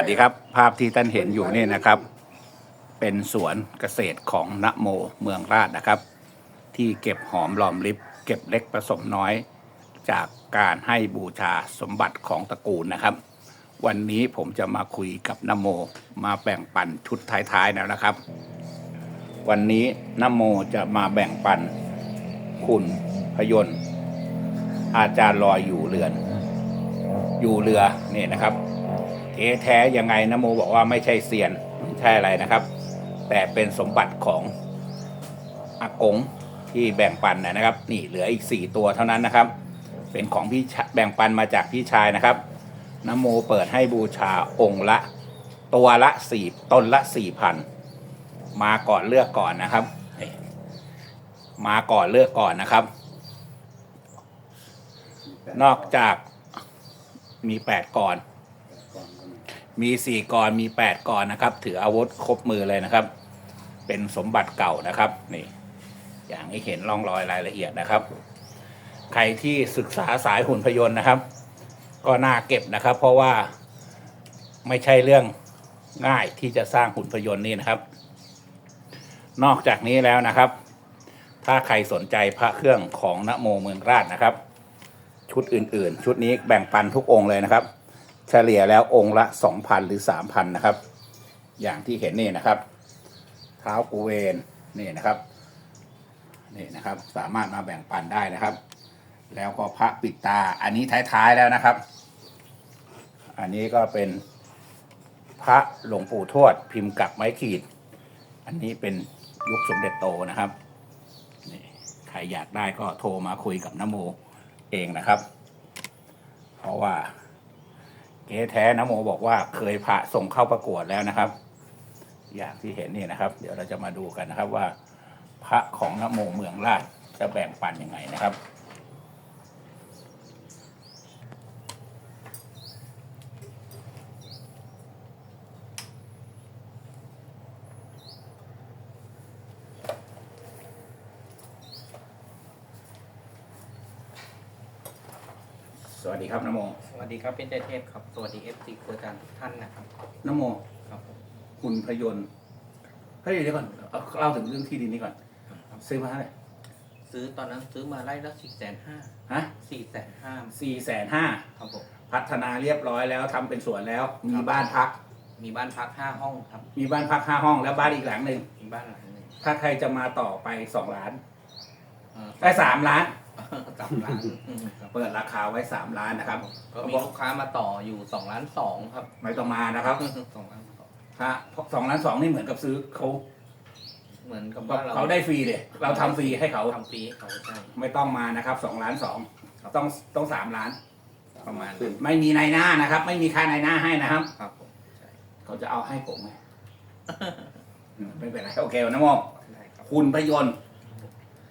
สวัสดีครับ ภาพที่ท่านเห็นอยู่นี่นะครับ เป็นสวนเกษตรของนโมเมืองราชนะครับ ที่เก็บหอมรอมริบเก็บเล็กผสมน้อย จากการให้บูชาสมบัติของตระกูลนะครับ วันนี้ผมจะมาคุยกับนโมมาแบ่งปันชุดท้ายๆแล้วนะครับ วันนี้นโมจะมาแบ่งปัน คุณพยนต์อาจารย์ลอยอยู่เรือน อยู่เรือนี่นะครับ เทแท้ยังไงนะโมบอกว่าไม่ใช่เซียนไม่ใช่อะไรนะครับ แต่เป็นสมบัติของอากงที่แบ่งปันนะครับ นี่เหลืออีกสี่ตัวเท่านั้นนะครับ เป็นของพี่ชาแบ่งปันมาจากพี่ชายนะครับนโมเปิดให้บูชาองค์ละ ตัวละสี่ต้นละสี่พันมาก่อนเลือกก่อนนะครับ มาก่อนเลือกก่อนนะครับ นอกจากมีแปดก่อน มีสี่กรมีแปดกรนะครับ ถืออาวุธครบมือเลยนะครับ เป็นสมบัติเก่านะครับนี่ อย่างที่เห็นร่องรอยรายละเอียดนะครับ ใครที่ศึกษาสายหุ่นพยนต์นะครับ ก็น่าเก็บนะครับ เพราะว่าไม่ใช่เรื่องง่ายที่จะสร้างหุ่นพยนต์นี่นะครับ นอกจากนี้แล้วนะครับ ถ้าใครสนใจพระเครื่องของนโมเมืองราชนะครับ ชุดอื่นๆ ชุดนี้แบ่งปันทุกองค์เลยนะครับ เฉลี่ยแล้วองค์ละสองพันหรือสามพันนะครับ อย่างที่เห็นนี่นะครับ เท้ากูเวนนี่นะครับ นี่นะครับ สามารถมาแบ่งปันได้นะครับ แล้วก็พระปิดตา อันนี้ท้ายๆแล้วนะครับ อันนี้ก็เป็นพระหลวงปู่ทวดพิมพ์กับไม้ขีด อันนี้เป็นยุคสมเด็จโตนะครับนี่ใครอยากได้ก็โทรมาคุยกับนโมเองนะครับ เพราะว่า เก๊แท้นะโมบอกว่าเคยพระส่งเข้าประกวดแล้วนะครับ อย่างที่เห็นนี่นะครับ เดี๋ยวเราจะมาดูกันนะครับว่า พระของนโมเมืองราชจะแบ่งปันยังไงนะครับ สวัสดีครับนโม สวัสดีครับเป็นใจเทพครับ สวัสดีเอฟซีครัวจานทุกท่านนะครับนโมครับผมคุณพยนต์เฮ้ยเดี๋ยวก่อนเอาเล่าถึงเรื่องที่ดินนี้ก่อนซื้อมาเท่าไหร่ซื้อตอนนั้นซื้อมาไร่ละสี่แสนห้าฮะสี่แสนห้าสี่แสนห้าครับผม พัฒนาเรียบร้อยแล้วทำเป็นสวนแล้ว มีบ้านพัก มีบ้านพักห้าห้องครับ มีบ้านพักห้าห้องแล้วบ้านอีกหลังหนึ่งมีบ้านหลังหนึ่งถ้าใครจะมาต่อไปสองล้านเอ่อได้สามล้าน สามล้านอืมครับเปิดราคาไว้สามล้านนะครับก็มีลูกค้ามาต่ออยู่สองล้านสองครับ ไม่ต้องมานะครับสองล้านสองถ้าสองล้านสองนี่เหมือนกับซื้อเขาเหมือนกับว่าเราเขาได้ฟรีเลยเราทำฟรีให้เขาทำฟรีให้เขาใช่ไม่ต้องมานะครับสองล้านสองต้องต้องสามล้าน ประมาณนั้นไม่มีนายหน้านะครับ ไม่มีค่านายหน้าให้นะครับครับผมใช่เขาจะเอาให้ผมไงอืมไม่เป็นไรโอเคนะโมได้ครับคุณพยนต์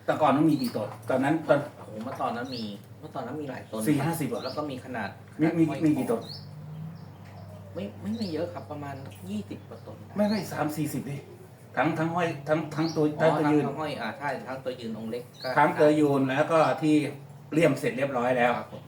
แต่ก่อนต้องมีกี่ต้นตอนนั้นตอน โอ้โหเมื่อตอนนั้นมีเมื่อตอนนั้นมีหลายต้นสี่ห้าสิบเหรอ แล้วก็มีขนาดมีมีขนาดมีกี่ต้นไม่ไม่ไม่เยอะครับประมาณยี่สิบกว่าต้นได้ไม่ไม่สามสี่สิบดิทั้งทั้งห้อยทั้งทั้งตัวอ๋ทั้องตัวทั้งยืนทั้งห้อยอ่าใช่ทั้งตัวยืนองค์เล็กก็ทั้งตัวยืนแล้วก็ที่เลี่ยมเสร็จเรียบร้อยแล้วครับผม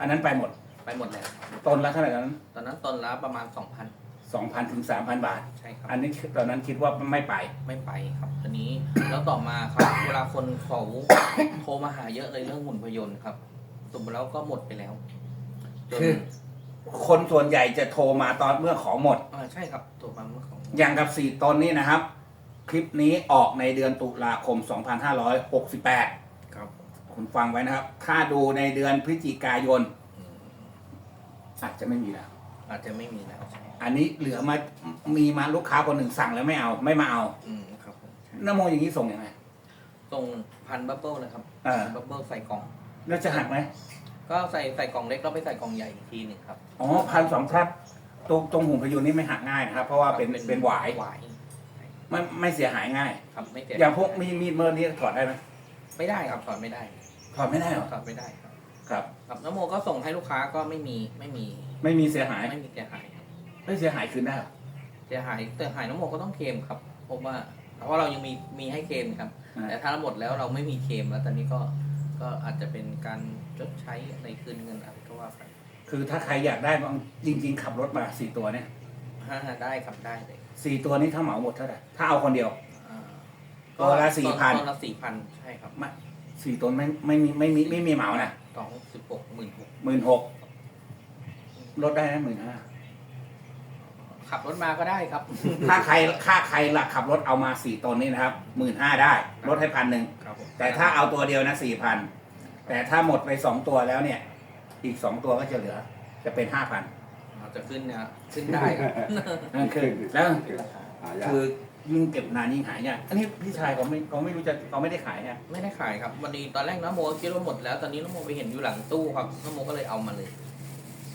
อันนั้นไปหมด ไปหมดแล้วต้นละเท่าไหร่ตอนนั้น ตอนนั้นต้นละประมาณสองพัน สองพันถึงสามพันบาท ใช่ครับ อันนี้ตอนนั้นคิดว่าไม่ไป ไม่ไปครับทีนี้ แล้วต่อมาครับ เวลาคนเขาโทรมาหาเยอะเลยเรื่องหุ่นพยนต์ครับสมมติแล้วก็หมดไปแล้วจนคือ คนส่วนใหญ่จะโทรมาตอนเมื่อของหมด อ่าใช่ครับตัวมาเมื่อของอย่างกับสี่ตนนี้นะครับ คลิปนี้ออกในเดือนตุลาคม 2568 ครับคุณฟังไว้นะครับ ถ้าดูในเดือนพฤศจิกายน อืมอาจจะไม่มีแล้ว อาจจะไม่มีแล้วใช่ อันนี้เหลือมามีมาลูกค้าคนหนึ่งสั่งแล้วไม่เอาไม่มาเอาอืมครับผมใช่นโมอย่างนี้ส่งยังไงตรงพันบับเบิ้ลนะครับเออบับเบิ้ลใส่กล่อง แล้วจะหักไหมก็ใส่ใส่กล่องเล็กแล้วไปใส่กล่องใหญ่อีกทีหนึ่งครับอ๋อพันสองชัดตรงตรงหุ่นพยูนนี่ไม่หักง่ายนะครับ เพราะว่าเป็นเป็นหวายหวายไม่ไม่เสียหายง่าย ครับไม่เจ็บอย่างพวกมีมีดเมินนี่ถอดได้ไหมไม่ได้ครับถอดไม่ได้ถอดไม่ได้หรอถอดไม่ได้ครับ ครับ ครับน้ำโมก็ส่งให้ลูกค้าก็ไม่มีไม่มีไม่มีเสียหาย ไม่มีเสียหายครับ ไม่เสียหายคืนได้เหรอเสียหายเสียหายน้ำโมก็ต้องเคลมครับเพราะว่า เพราะว่าเรายังมีมีให้เคลมครับอ่าแต่ถ้าหมดแล้วเราไม่มีเคลมแล้วตอนนี้ก็ก็อาจจะเป็นการชดใช้ในคืนเงินอะไรก็ว่าไปคือถ้าใครอยากได้บางจริง ๆ ขับรถมาสี่ตัวเนี่ยอ่าได้ครับได้เลยสี่ตัวนี้ถ้าเหมาหมดเท่าไหร่ถ้าเอาคนเดียวอ่าตัวละ4,000ตัวละสี่พันใช่ครับไม่สี่ตัวไม่ไม่มีไม่มีไม่มีเหมานะสองสิบหกหมื่นหกหมื่นหกลดได้นะหมื่นห้า ขับรถมาก็ได้ครับ ถ้าใครค่าใครล่ะขับรถเอามาสี่ตนนี้นะครับหมื่นห้าได้ลดให้พันหนึ่งครับผมแต่ถ้าเอาตัวเดียวนะสี่พันแต่ถ้าหมดไปสองตัวแล้วเนี่ย อีกสองตัวก็จะเหลือ จะเป็นห้าพันเราจะขึ้นเนี่ยขึ้นได้ครับนั่นคือแล้วหายากคือยิ่งเก็บนานยิ่งหายากอันนี้พี่ชายเขาไม่เขาไม่รู้จะเขาไม่ได้ขายเนี่ยไม่ได้ขายครับวันนี้ตอนแรกน้ำโมก็คิดว่าหมดแล้วตอนนี้น้ำโมไปเห็นอยู่หลังตู้ครับน้ำโมก็เลยเอามาเลย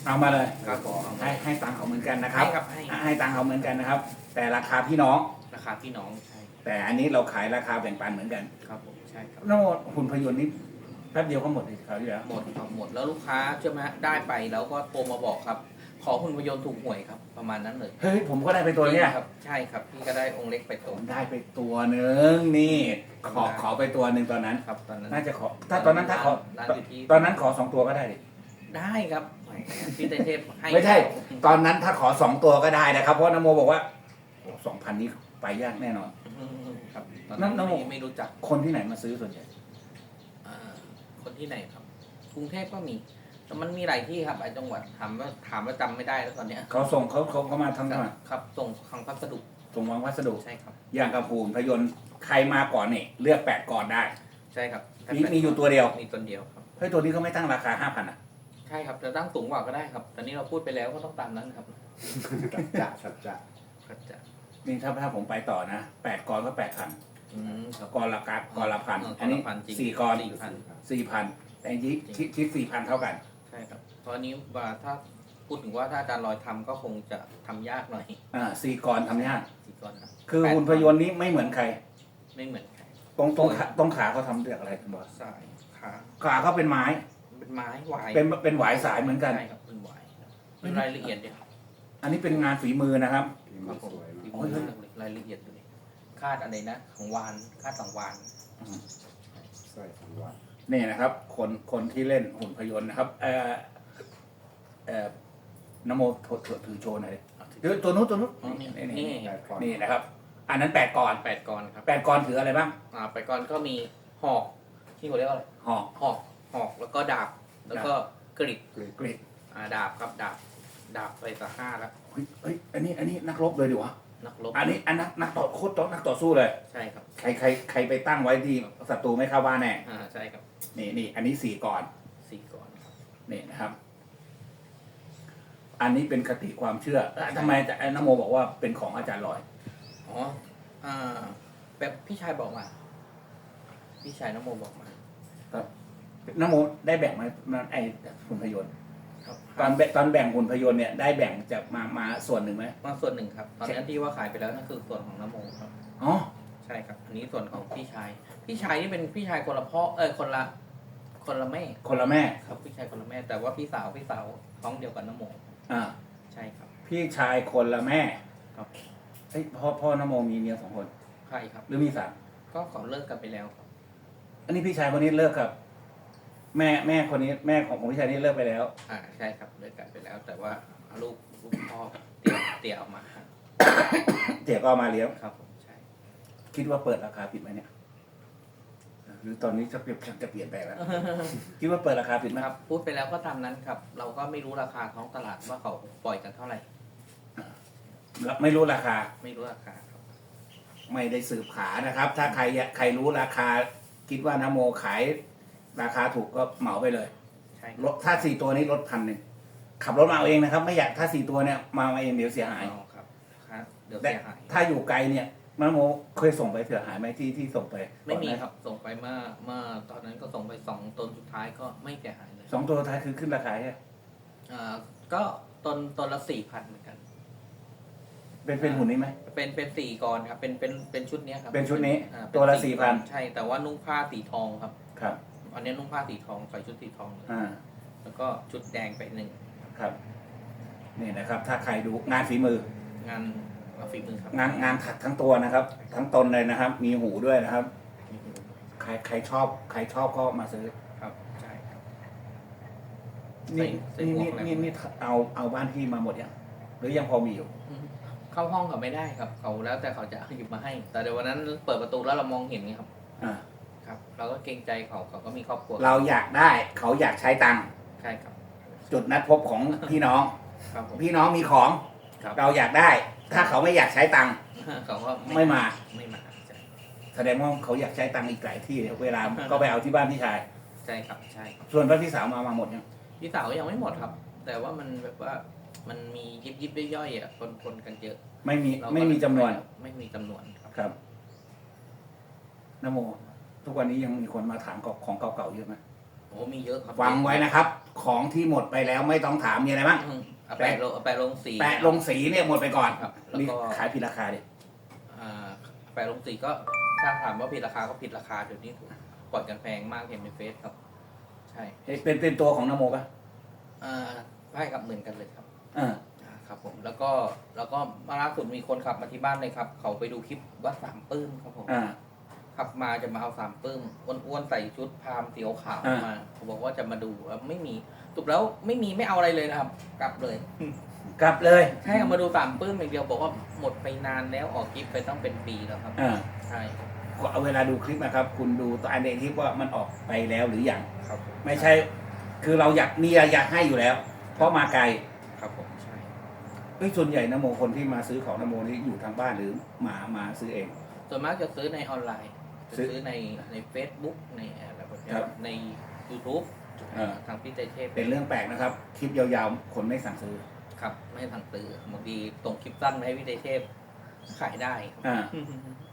เอามาเลยครับผมเอามาให้ให้ตังค์เขาเหมือนกันนะครับ ให้ครับให้ ให้ตังค์เขาเหมือนกันนะครับ แต่ราคาพี่น้อง ราคาพี่น้องใช่แต่อันนี้เราขายราคาแบ่งปันเหมือนกันครับผมใช่ครับโน่หุ่นพยนต์นี่แป๊บเดียวก็หมดเลยคราวที่แล้วหมดครับหมดแล้วลูกค้าใช่ไหมได้ไปแล้วก็โทรมาบอกครับ ขอหุ่นพยนต์ถูกหวยครับ ประมาณนั้นเลยเฮ้ยผมก็ได้ไปตัวเนี้ย ครับ ใช่ครับพี่ก็ได้องค์เล็กไปผตัวมได้ไปตัวหนึ่งนี่ ขอขอไปตัวหนึ่งตอนนั้น ครับตอนนั้นน่าจะขอ ถ้าตอนนั้นถ้าขอ ร้านอยู่ที่ตอนนั้นขอสองตัวก็ได้ดิ ได้ครับแหมพี่เตเทพให้ไม่ใช่ ตอนนั้นถ้าขอสองตัวก็ได้นะครับ เพราะนโมบอกว่าสองพันนี้ไปยากแน่นอนอืมครับตอนนั้นน้ำน้ำไม่ไม่รู้จักคนที่ไหนมาซื้อส่วนใหญ่อ่าคนที่ไหนครับ กรุงเทพก็มี แต่มันมีหลายที่ครับไอ้จังหวัดถามว่าถามว่าจำไม่ได้แล้วตอนเนี้ยเขาส่งเขาเขาเขามาทำทำไมครับ ส่งทางพัสดุส่งวางพัสดุ ใช่ครับ อย่างกับหุ่นพยนต์ใครมาก่อนนี่เลือกแปดก่อนได้ ใช่ครับมีมีอยู่ตัวเดียว มีตัวเดียวครับเฮ้ยตัวนี้ก็ไม่ตั้งราคาห้าพันอะ ใช่ครับจะตั้งสูงกว่าก็ได้ครับแต่นี้เราพูดไปแล้วก็ต้องตามนั้นครับสัจจะสัจจะครับจะนี่ถ้าถ้าผมไปต่อนะแปดกรก็แปดพันอืมครับ กรละกากรละพันเอออันนี้กรละพันจริงสี่กรสี่พัน สี่พันแต่จริงๆคิดคิดสี่พันเท่ากัน ใช่ครับเพราะอันนี้ว่าถ้าพูดถึงว่าถ้าอาจารย์ลอยทำก็คงจะทำยากหน่อยอ่าสี่กรทำยากสี่ก้อนครับคือหุ่นพยนต์นี้ไม่เหมือนใคร ไม่เหมือนใครตรงตรงขาตรงขาเขาทำจากอะไรคุณบอสสายขาขาเขาเป็นไม้ เป็นไม้หวายเป็นเป็นหวายสายเหมือนกัน ใช่ครับเป็นหวายครับเป็นรายละเอียดเดียวครับอันนี้เป็นงานฝีมือนะครับพิมพ์สวยฝีนะมือมากเลยรายละเอียดดูดิคาดอะไรนะของวานคาดสังวานสร้อยสังวาสนี่นะครับ คนคนที่เล่นหุ่นพยนต์นะครับเอ่อเอ่อนโมถถถือโชว์หน่อยดิเดี๋ยวตัวนู้นตัวนู้นอ๋อนี่นี่นี่นี่ได้ก่อนนี่นะครับ อันนั้นแปดก่อนแปดกรครับแปดก่อนถืออะไรบ้างอ่าแปดกรก็มีหอกที่เขาเรียกว่าอะไรหอกหอกห อกแล้วก็ดาบ แล้วก็กริดกรีดอ่าดาบครับดาบ ดาบไปสักห้าแล้วเฮ้ยเฮ้ยอันนี้อันนี้นักรบเลยดิวะนักรบอันนี้อันนักนักต่อโคตรต่อนักต่อสู้เลย ใช่ครับ ใครใครใครไปตั้งไว้ที่ศัตรูไม่เข้าบ้านแน่อ่าใช่ครับ นี่นี่อันนี้สี่ก่อนสี่กรครับนี่นะครับ อันนี้เป็นคติความเชื่อเอ้ยทำไมแต่ไอ้นโมบอกว่าเป็นของอาจารย์ลอยอ๋ออ่าแบบพี่ชายบอกมา พี่ชายน้องโมบอกมา นโมได้แบ่งไหมมันไอ้หุ่นพยนต์ครับตอนแบ่งตอนแบ่งหุ่นพยนต์เนี่ยได้แบ่งจากมามาส่วนหนึ่งไหม มาส่วนหนึ่งครับ ตอนนี้ที่ว่าขายไปแล้วนั่นคือส่วนของน้ำโมครับ อ๋อ ใช่ครับ อันนี้ส่วนของพี่ชาย พี่ชายนี่เป็นพี่ชายคนละพ่อ เออคนละ คนละแม่ คนละแม่ ครับ พี่ชายคนละแม่ แต่ว่าพี่สาวพี่สาวท้องเดียวกันน้ำโม อ่า ใช่ครับ พี่ชายคนละแม่ครับ เอ้ยพ่อพ่อนโมมีเมียสองคนใช่ครับ หรือมีสามก็ขอเลิกกันไปแล้วครับ อันนี้พี่ชายคนนี้เลิกกับ แม่แม่คนนี้แม่ของของพี่ชายนี่เลิกไปแล้ว อ่าใช่ครับเลิกกันไปแล้ว แต่ว่าลูกลูกพ่อเตี่ยเตี่ยเอามาให้เตี๋ยก็เอามาเลี้ยงครับผมใช่คิดว่าเปิดราคาผิดไหมเนี่ยหรือตอนนี้จะเปลี่ยนจะเปลี่ยนแปลงแล้วคิดว่าเปิดราคาผิดไหมครับ พูดไปแล้วก็ตามนั้นครับ เราก็ไม่รู้ราคาท้องตลาดว่าเขาปล่อยกันเท่าไหร่ ไม่รู้ราคา ไม่รู้ราคาครับไม่ได้สืบขานะครับ ถ้าใครใครรู้ราคา คิดว่านโมขาย ราคาถูกก็เหมาไปเลยใช่คลรับดถ้าสี่ตัวนี้ลดพันหนึ่งขับรถมาเอาเองนะครับ ไม่อยากถ้าสี่ตัวเนี่ยมาเอาเองเดี๋ยวเสียหาย อ๋อครับครับ เดี๋ยวแต่เสียหาย ถ้าอยู่ไกลเนี่ยนโมเคยส่งไปเสียหายไหมที่ที่ส่งไปไม่มีก่อนหน้าครับ ส่งไปเมื่อเมื่อตอนนั้นก็ส่งไปสองตนสุดท้ายก็ไม่เสียหายเลยสองตัวท้ายคือขึ้นราคาใช่ไหมอ่าก็ตนตนละสี่พันเหมือนกัน เป็นเป็นหุ่นนี้ไหม เป็นเป็นสี่กรครับเป็นเป็นเป็นชุดเนี้ยครับเป็นชุดนี้อ่าเป็ตัวละสี่4,000 ใช่แต่ว่านุ่งผ้าสีทองครับ ครับ อันนี้นุ่งผ้าสีทองใส่ชุดสีทองเลยอ่าแล้วก็ชุดแดงไปหนึ่งครับ นี่นะครับ ถ้าใครดูงานฝีมือ งานฝีมือครับงานงานถักทั้งตัวนะครับ ทั้งตนเลยนะครับ มีหูด้วยนะครับ ใครใครชอบ ใครชอบก็มาซื้อครับใช่ครับนี่ใส่นี่หมวนี่กอะไร นี่นี่เอาเอาบ้านพี่มาหมดยังหรือยังพอมีอยู่พเข้าห้องเขาไม่ได้ครับ เขาแล้วแต่เขาจะหยิบมาให้ แต่เดี๋ยววันนั้นเปิดประตูแล้วเรามองเห็นไงครับ อ่าครับ เราก็เกรงใจเขาเขาก็มีครอบครัวเราอยากได้เขาอยากใช้ตังค์ใช่ครับ จุดนัดพบของพี่น้อง ครับผม พี่น้องมีของครับ เราอยากได้ ถ้าเขาไม่อยากใช้ตังค์ เขาก็ไม่มา ไม่มาใช่แสดงว่าเขาอยากใช้ตังค์อีกหลายที่เวลาก็ไปเอาที่บ้านพี่ชาย ใช่ครับใช่ครับ ส่วนพระพี่สาวมามาหมดยังพี่สาวยังไม่หมดครับ แต่ว่ามันแบบว่ามันมียิบยิบๆย่อยๆอะคนคนกันเยอะไม่มีเราก็ไม่มีจำนวนไม่มีจำนวนครับ ครับนโม ทุกวันนี้ยังมีคนมาถามของเก่าๆเยอะไหมโอ้มีเยอะครับฟังไว้นะครับ ของที่หมดไปแล้วไม่ต้องถามมีอะไรบ้างอืมเอาแปะลงเอาแปะลงสี แปะลงสีเนี่ยหมดไปก่อนครับแล้วนี่ก็ขายผิดราคาดิอ่าแปะลงสีก็ถ้าถามว่าผิดราคาก็ผิดราคาเดี๋ยวนี้ปล่อยกันแพงมากเห็นในเฟซครับ ใช่เป็นเป็นตัวของนโมปะอ่าใช่ครับเหมือนกันเลยครับอ่าอ่าครับผมแล้วก็แล้วก็มาล่าสุดมีคนขับมาที่บ้านเลยครับ เขาไปดูคลิปวัดสามปื้มครับผมอ่า ขับมาจะมาเอาสามปื้มอ้วนๆใส่ชุดพรามสีขาวอ่า มาเขาบอกว่าจะมาดูแล้วไม่มีสุดแล้วไม่มีไม่เอาอะไรเลยนะครับ กลับเลย กลับเลยใช่เอามาดูสามปื้มอย่างเดียวบอกว่าหมดไปนานแล้วออกคลิปไปต้องเป็นปีแล้วครับ อ่าใช่เอาเวลาดูคลิปนะครับ คุณดูตัวอันเดคลิปว่ามันออกไปแล้วหรือยัง ครับผมไม่ใช่ คือเราอยากมีอยากให้อยู่แล้ว เพราะมาไกลครับผมใช่เอ้ยส่วนใหญ่นโมคนที่มาซื้อของนโมนี่อยู่ทางบ้านหรือมามาซื้อเอง ส่วนมากจะซื้อในออนไลน์จะ ซื้อซื้อในใน Facebook ในอะไรแบบเนี้ยครับใน YouTube อ่าทางพี่เตเทพเป็นเรื่องแปลกนะครับ คลิปยาวๆ คนไม่สั่งซื้อ ครับ ไม่ให้ทางซื้อบางทีตรงคลิปสั้นมาให้พี่เตเทพขายได้ครับอ่า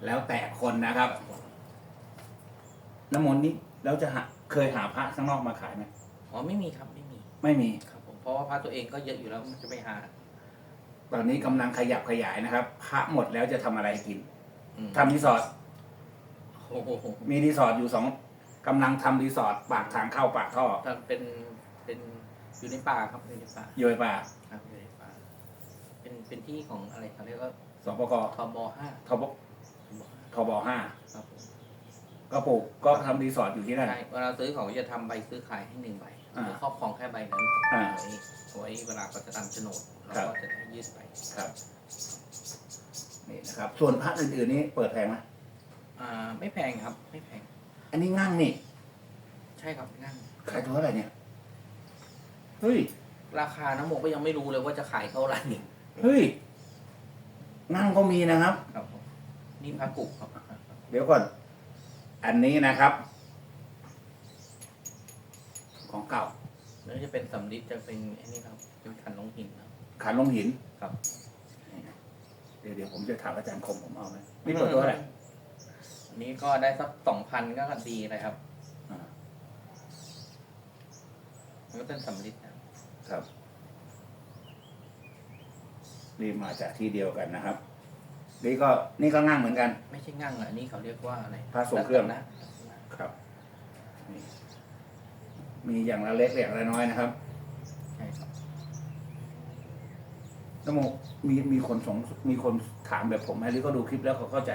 แล้วแต่คนนะครับ น้ำมนต์นี้แล้วจะหาเคยหาพระข้างนอกมาขายไหมอ๋อไม่มีครับไม่มี ไม่มีครับผมเพราะว่าพระตัวเองก็เยอะอยู่แล้วมันจะไปหา ตอนนี้กำลังขยับขยายนะครับ พระหมดแล้วจะทำอะไรกินอืมทำรีสอร์ท โอ้โหมีรีสอร์ทอยู่สองกำลังทำรีสอร์ทปากทางเข้าปากท่อทำเป็นเป็นอยู่ในป่าครับอยู่ในป่าโยยป่าครับอยู่ในป่าเป็นเป็นที่ของอะไรเขาเรียกว่าสปกทบห้าทบทบห้าครับผมก็ปลูกก็ทำรีสอร์ทอยู่ที่นั่น ใช่เวลาซื้อเขาจะทำใบซื้อขายให้หนึ่งใบอ่าครอบครองแค่ใบนั้นอ่า ไว้ไว้เวลาเขาจะทำโฉนดเราครับก็จะได้ยื่นไปครับ นี่นะครับ ส่วนพระอื่นๆนี้เปิดแพงไหม อ่าไม่แพงครับ ไม่แพง อันนี้ง่างนี่ ใช่ครับงั้นขายตัวเท่าไหร่เนี่ย เฮ้ย ราคาน้ำโมก็ยังไม่รู้เลยว่าจะขายเท่าไหร่เฮ้ยง่างก็มีนะครับ ครับผมนี่พระกุกครับเดี๋ยวก่อน อันนี้นะครับ ของเก่า แล้วจะเป็นสำลิดจะเป็นไอ้นี่ครับเป็นขันลงหินครับ ขันลงหินครับ เดี๋ยวเดี๋ยวผมจะถามอาจารย์คมผมเอาไหมนี่เปิดตัวอะไรอั นนี้ก็ได้สักสองพันก็ดีเลยครับอ่ามันก็เป็นสำลิดนะครับครับรีบมาจากที่เดียวกันนะครับ นี่ก็นี่ก็ง่างเหมือนกัน ไม่ใช่งั่งอะอันนี้เขาเรียกว่าอะไรพระทรงเครื่องนะครับนี่มีอย่างละเล็กอย่างละน้อยนะครับใช่ครับนโมมีมีคนสงมีคนถามแบบผมไหมหรือก็ดูคลิปแล้วเขาเข้าใจ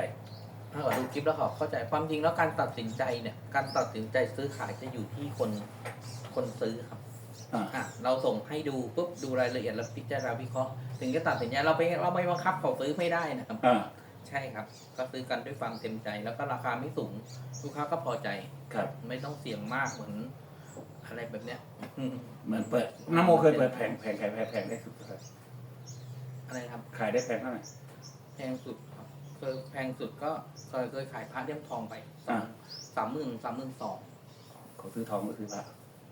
ถ้าเราดูคลิปแล้วเขาเข้าใจความจริงแล้วการตัดสินใจเนี่ย การตัดสินใจซื้อขายจะอยู่ที่คนคนซื้อครับอ่าอะเราส่งให้ดูปุ๊บดูรายละเอียดแล้วพิจารณาวิเคราะห์ถึงจะตัดสินใจเราไปเราไม่บังคับเขาซื้อไม่ได้นะครับอ่าใช่ครับ ก็ซื้อกันด้วยความเต็มใจ แล้วก็ราคาไม่สูงลูกค้าก็พอใจครับ ไม่ต้องเสี่ยงมากเหมือนอะไรแบบเนี้ยเหมือนเปิดนโมเคยเปิดแผงแผงขายแผงแผงได้สุดเท่าไหร่อะไรนะครับขายได้แพงเท่าไหร่แพงสุดครับ เคยแพงสุดก็เคยเคยขายพระเลี่ยมทองไปอ่าสามหมื่นสามหมื่นสองเขาซื้อทองก็ซื้อพระ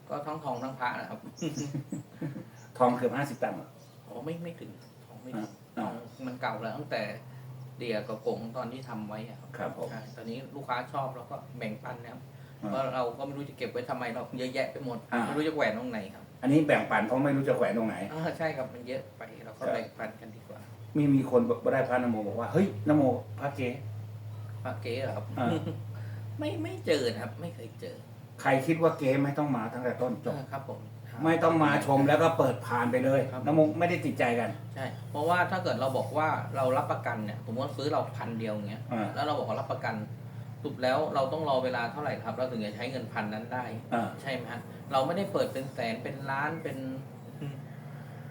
ก็ทั้งทองทั้งพระนะครับ ทองเกือบห้าสิบตังค์เหรอโอ้ไม่ไม่ถึงทองไม่ถึงทอ่าองมันเก่าแล้วตั้งแต่เดียกับกงตอนที่ทำไว้อะครับครับผมใช่ตอนนี้ลูกค้าชอบแล้วก็แบ่งปันนะครับอ่าเพราะเราก็ไม่รู้จะเก็บไว้ทำไมเราเยอะแยะไปหมดอ่าไม่รู้จะแหวนตรงไหนครับ อันนี้แบ่งปันเพราะไม่รู้จะแขวนตรงไหนอ่าใช่ครับมันเยอะไปเราก็ครับแบ่งปันกันดีกว่า มีมีคนบอกว่าได้พระนโมบอกว่าเฮ้ยนโมพระเก๋พระเก๋เหรอครับ อ่า ไม่ไม่เจอนะครับ ไม่เคยเจอใครคิดว่าเก๋ไม่ต้องมาตั้งแต่ต้นจบอ่าครับผม ไม่ต้องมาชมแล้วก็เปิดผ่านไปเลยครับ นโมไม่ได้ติดใจกัน ใช่ เพราะว่าถ้าเกิดเราบอกว่าเรารับประกันเนี่ยสมมติว่าซื้อเราพันเดียวอย่างเงี้ย อ่า แล้วเราบอกว่ารับประกันสุดแล้วเราต้องรอเวลาเท่าไหร่ครับ เราถึงจะใช้เงินพันนั้นได้ อ่า ใช่ไหมฮะเราไม่ได้เปิดเป็นแสนเป็นล้านเป็น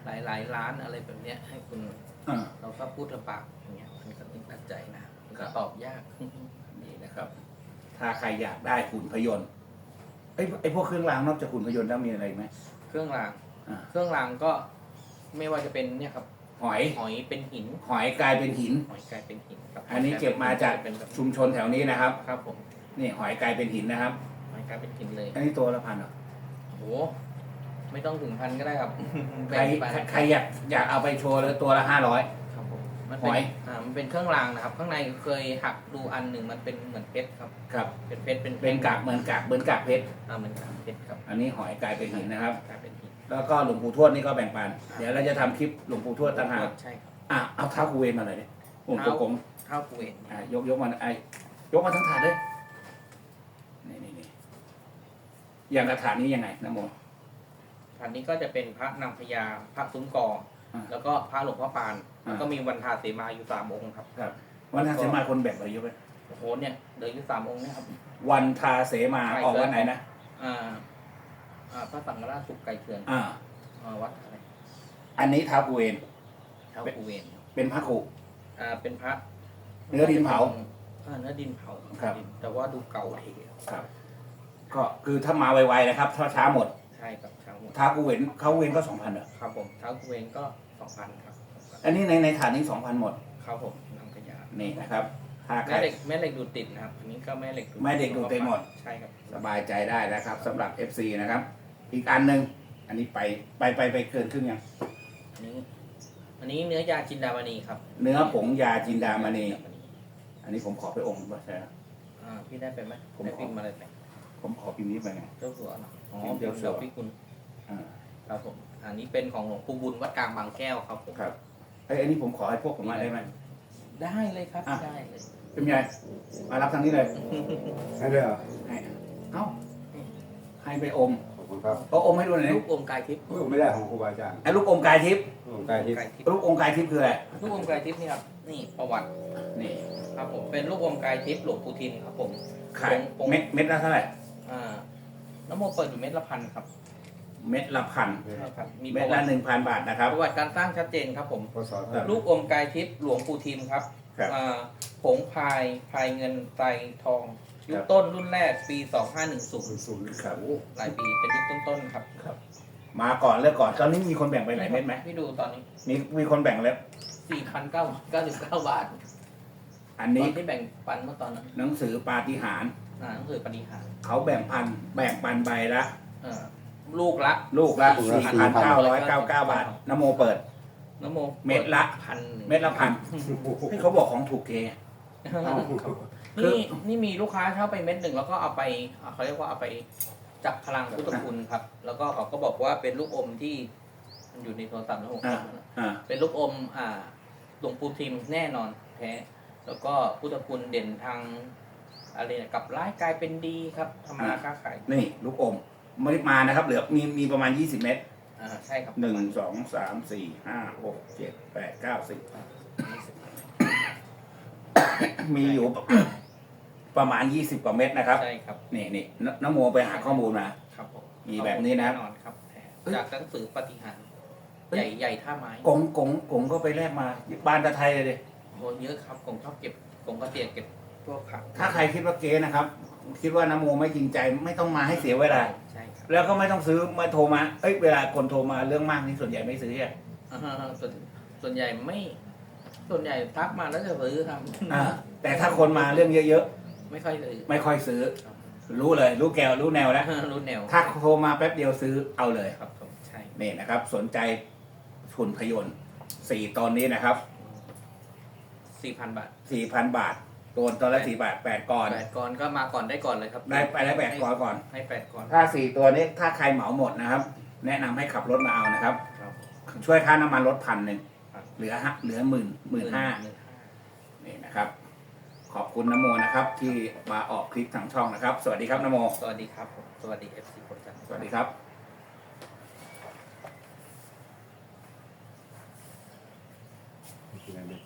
หลายหลายๆล้านอะไรแบบเนี้ยให้คุณ อ่า เราก็พูดลำบากอย่างเงี้ยมันก็ตึงตัดใจนะมันครัก็บตอบยาก นี่นะครับ ถ้าใครอยากได้หุ่นพยนต์ไอ้ยไอ้พวกเครื่องรางนอกจากหุ่นพยนต์แล้วมีอะไรอีกไหมเครื่องราง อ่าเครื่องรางก็ไม่ว่าจะเป็นเนี่ยครับหอย หอยเป็นหินหอยกลายเป็นหิน หอยกลายเป็นหินครับอันนี้เก็บมาจากเป็นแบบชุมชนแถวนี้นะครับ ครับผมนี่หอยกลายเป็นหินนะครับ หอยกลายเป็นหินเลยอันนี้ตัวละพันเหรอโอ้โห ไม่ต้องถึงพันก็ได้ครับ ใครแบ่งไปใครใครอยากอยากเอาไปโชว์เลยตัวละห้าร้อย ครับผมมันหเป็นอยอ่ามันเป็นเครื่องรางนะครับ ข้างในเคยหักดูอันหนึ่งมันเป็นเหมือนเพชรครับ ครับ เป็นเพชรเป็นเป็นกากเหมือนกากเหมือนกากเพชร อ่าเหมือนกากเพชรครับอันนี้หอยกลายเป็นหินนะครับ กลายเป็นหินแล้วก็หลวงปู่ทวดนี่ก็แบ่งปัน เดี๋ยวเราจะทำคลิปหลวงปู่ทวดต่างหากใช่ครับ อะเอาเท้ากูเวนมาหน่อยดิหลวงปู่กงเท่ากูเองอะยกยกมาไอ้ยกมาทั้งถาดเลยนี่นี่นี่อย่างกระถานี้ยังไงนะโม อันนี้ก็จะเป็นพระนางพญาพระซุ้มกออาแล้วก็พระหลวงพ่อปานอ่าแล้วก็มีวันทาเสมาอยู่สามองค์ครับครับ วันทาเสมาคนแบ่งไปเยอะไหมโอ้โหเนี่ยเดินอยู่สามองค์เนี่ยครับ วันทาเสมาใช่ ออกวันไหนนะอ่าอ่าพระสังฆราชสุกไก่เถื่อนอ่า อ่าวัดอะไรอันนี้เท้ากูเวนเท้ากูเวนเป็นพระครู อ่าเป็นพระเนื้อดินเผาอ่าเนื้อดินเผาครับ แต่ว่าดูเก่าทีเดียวครับ ก็คือถ้ามาไวๆนะครับถ้าช้าหมดใช่ครับช้างหมดท้ากูเวนเขาเวนก็สองพันเหรอครับผมเท้ากูเวนก็สองพันครับอันนี้ในในฐานนี้สองพันหมดครับผมนางพญานี่นะครับถ้าใคร แม่เหล็กแม่เหล็กดูดติดนะครับอันนี้ก็แม่เหล็กแม่เหล็กดูดติดหมด ใช่ครับสบายใจได้นะครับสำหรับ FC นะครับ อีกอันหนึ่งอันนี้ไปไปไปไปเกินครึ่งยังอันนี้อันนี้เนื้อยาจินดามณีครับเนื้อผงยาจินดามณีอันนี้ผมขอไปองค์ป่ะใช่ไหม อ่าพี่ได้ไปไหมผมได้ขอพิมพ์มาเลยไหมผมขอพิมพ์นี้ไปไงเจ้าสัวเนอะ อ๋อพิมพ์เจ้าสัวเดี๋ยวพี่คุณอ่าครับผมอันนี้เป็นของหลวงปู่บุญวัดกลางบางแก้วครับผมครับเอ้ยอันนี้ผมขอให้พวกผมมาได้ไหม ได้เลยครับอะ ได้เลยเป็นไงมารับทางนี้เลยให้ด้วยเหรอให้เอ้าให้ไปอมขอบคุณครับก็อมให้ดูหน่อยลูดิกอมกายทิพย์เฮ้ยผมไม่ได้ของครูบาอาจารย์ไอ้ลูกอมกายทิพย์ผมใกล้ที่กายทิพย์ลูกอมกายทิพย์คืออะไรลูกอมกายทิพย์นี่ครับนี่ประวัตินี่ครับผมเป็นลูกอมกายทิพย์หลวงปู่ทิมครับผม ขายปงเม็ดเม็ดละเท่าไหร่อ่า น้ำโมเปิดอยู่เม็ดละพันครับเม็ดละพันใช่ครับมีปเม็ดระวัละติหนึ่งพันบาทนะครับ ประวัติการสร้างชัดเจนครับผม พศเท่าไหร่ลูกอมกายทิพย์หลวงปู่ทิมครับครับอ่าผงพายพายเงินไตรทอง ยุคครับ ต้นรุ่นแรกปี 2510 ศูนย์ศูนย์ครับหลายปีเป็นยุคต้นๆครับ มาก่อนเลือกก่อนตอนนี้มีคนแบ่งไปหลายเม็ดไหมพี่ดูตอนนี้ มีมีคนแบ่งแล้ว 4,999 บาทอันตอนี้นที่แบ่งปันเมื่อตอนนั้นหนังสือปาฏิหาริย์ อ่าหนังสือปฏิหารย์เขาแบ่งพันแบ่งปันใบละเอ่อลูกละลูกละ สี่พันเก้าร้อยเก้าเก้าบาทนโมเปิด น้ำโมเม็ดละ พันหนึ่งเม็ดละพันที่เขาบอกของถูกเกคือนี่นี่มีลูกค้าเช่าไปเม็ดหนึ่งแล้วก็เอาไปอ่าเขาเรียกว่าเอาไปจับพลังพุทธคุณครับ แล้วก็เขาก็บอกว่าเป็นลูกอมที่มันอยู่ในโทรศัพท์นะผมอ่าอ่าเป็นลูกอม อ่าหลวงปู่ทิมแน่นอนแท้แล้วก็พุทธคุณเด่นทาง อะไรนะกลับร้ายกลายเป็นดีครับทำมาค้าขายนี่ลูกอมไม่มานะครับ เหลือมีมีประมาณยี่สิบเม็ดอ่าใช่ครับหนึ่งสองสามสี่ห้าหกเจ็ดแปดเก้าสิบมีอยู่ประมาณยี่สิบกว่าเม็ดนะครับ ใช่ครับนี่นี่นนโมไปหาข้อมูลมา ครับผมมีแบบนี้นะแน่นอนครับแท้จากหนังสือปฏิหารย์เอ้ยใหญ่ใหญ่ท่าไม้กงกงกงก็ไปแลกมา บ้านตะไทยเลยดิโหเยอะครับผมชอบเก็บผมก็เตียเก็บ พวกผักถ้าใครคิดว่าเก๊นะครับ คิดว่านโมไม่จริงใจไม่ต้องมาให้เสียเวลา ใช่ครับแล้วก็ไม่ต้องซื้อมาโทรมาเอ้ยเวลาคนโทรมาเรื่องมากนี่ส่วนใหญ่ไม่ซื้ออะอ่าส่วนส่วนใหญ่ไม่ ส่วนใหญ่ทักมาแล้วจะซื้อครับอ่าแต่ถ้าคนมาเรื่องเยอะไม่ค่อยซื้อ ๆ ไม่ค่อยซื้อรู้เลย รู้แกวรู้แนวแล้วรู้แนวถ้าโทรมาแป๊บเดียวซื้อเอาเลย ครับผมใช่ นี่นะครับ สนใจทุนพยนต์สี่ตอนนี้นะครับ สี่พันบาท สี่พันบาท ตัวตอนละสี่บาทแปดก่อน แปดก่อนก็มาก่อนได้ก่อนเลยครับได้ไปได้แปดก่อนก่อน ให้แปดก่อนถ้าสี่ตัวนี้ถ้าใครเหมาหมดนะครับ แนะนำให้ขับรถมาเอานะครับ ครับ ช่วยค่าน้ำมันรถพันหนึ่งครับ เหลือฮะเหลือหมื่นหมื่นห้าหมื่นห้า นี่นะครับ ขอบคุณนโมนะครับ ที่มาออกคลิปทางช่องนะครับ สวัสดีครับนโม สวัสดีครับผมสวัสดีเอฟซีคนจันทร์ สวัสดีครับที่ไหนไม่ไป